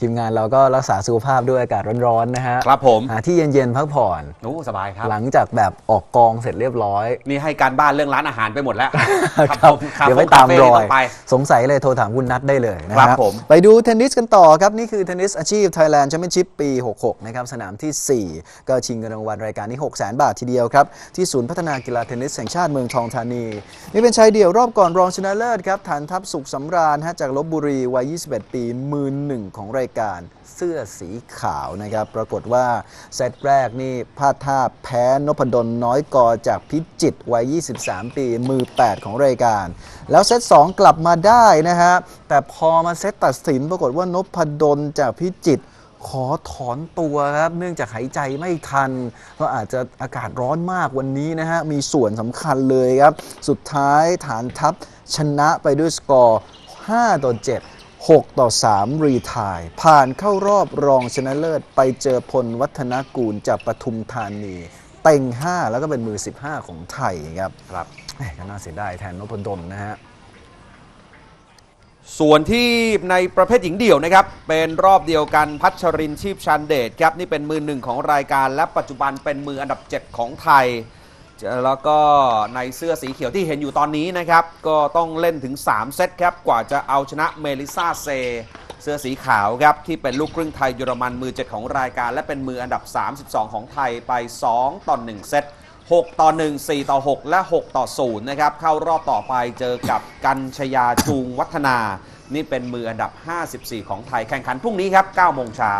ทีมงานเราก็รักษาสุขภาพด้วยอากาศร้อนๆนะฮะครับผมหาที่เย็นๆพักผ่อน โอ้สบายครับ หลังจากแบบออกกองเสร็จเรียบร้อย นี่ให้การบ้านเรื่องร้านอาหารไปหมดแล้วครับผมคาเดี๋ยวเฟ่ไปตามรอยต้งไปสงสัยเลยโทรถามคุณนัทได้เลยนะครับผมไปดูเทนนิสกันต่อครับ นี่คือเทนนิสอาชีพ Thailand Championship ปี 66 นะครับ สนามทีสี่4 ก็ชิงเงินรางวัลรายการนี้6 0 0 0 0 0 บาททีเดียวครับ ที่ศูนย์พัฒนากีฬาเทนนิสแห่งชาติเมืองทองธานี นี่เป็นชายเดี่ยวรอบก่อนรองชนะเลิศครับฐานทัพสุขสำราญฮะจากลบบุรีวัย 21 ปีมือหนึ่งของรายการเสื้อสีขาวนะครับ ปรากฏว่าเซตแรกนี่พลาดท่าแพ้นพดลน้อยกอจากพิจิตวัย 23 ปี มือ 8 ของรายการ แล้วเซต2กลับมาได้นะฮะ แต่พอมาเซตตัดสินปรากฏว่านพดลจากพิจิตขอถอนตัวครับ เนื่องจากหายใจไม่ทันก็อาจจะอากาศร้อนมากวันนี้นะฮะ มีส่วนสำคัญเลยครับ สุดท้ายฐานทัพชนะไปด้วยสกอร์ 5 ต่อ 7 6 ต่อ 3 รีไทาย ผ่านเข้ารอบรองชนะเลิศ ไปเจอพลวัฒนกูลจากปทุมธานีเต็ง 5 แล้วก็เป็นมือ 15 ของไทยครับครับแหม่ก็น่าเสียดายแทนนพดลนะฮะส่วนที่ในประเภทหญิงเดี่ยวนะครับ เป็นรอบเดียวกันพัชรินทร์ชีพชันเดชครับ นี่เป็นมือหนึ่งของรายการและปัจจุบันเป็นมืออันดับ 7 ของไทย แล้วก็ในเสื้อสีเขียวที่เห็นอยู่ตอนนี้นะครับ ก็ต้องเล่นถึง 3 เซตครับ กว่าจะเอาชนะเมลิซาเซ เสื้อสีขาวครับ ที่เป็นลูกครึ่งไทยเยอรมันมือ 7 ของรายการ และเป็นมืออันดับ 32 ของไทยไป 2 ต่อ 1 เซต 6 ต่อ 1 4 ต่อ 6 และ 6 ต่อ 0 นะครับ เข้ารอบต่อไปเจอกับกัญชยาจูงวัฒนา นี่เป็นมืออันดับ 54 ของไทยแข่งขันพรุ่งนี้ครับ9โมงเช้า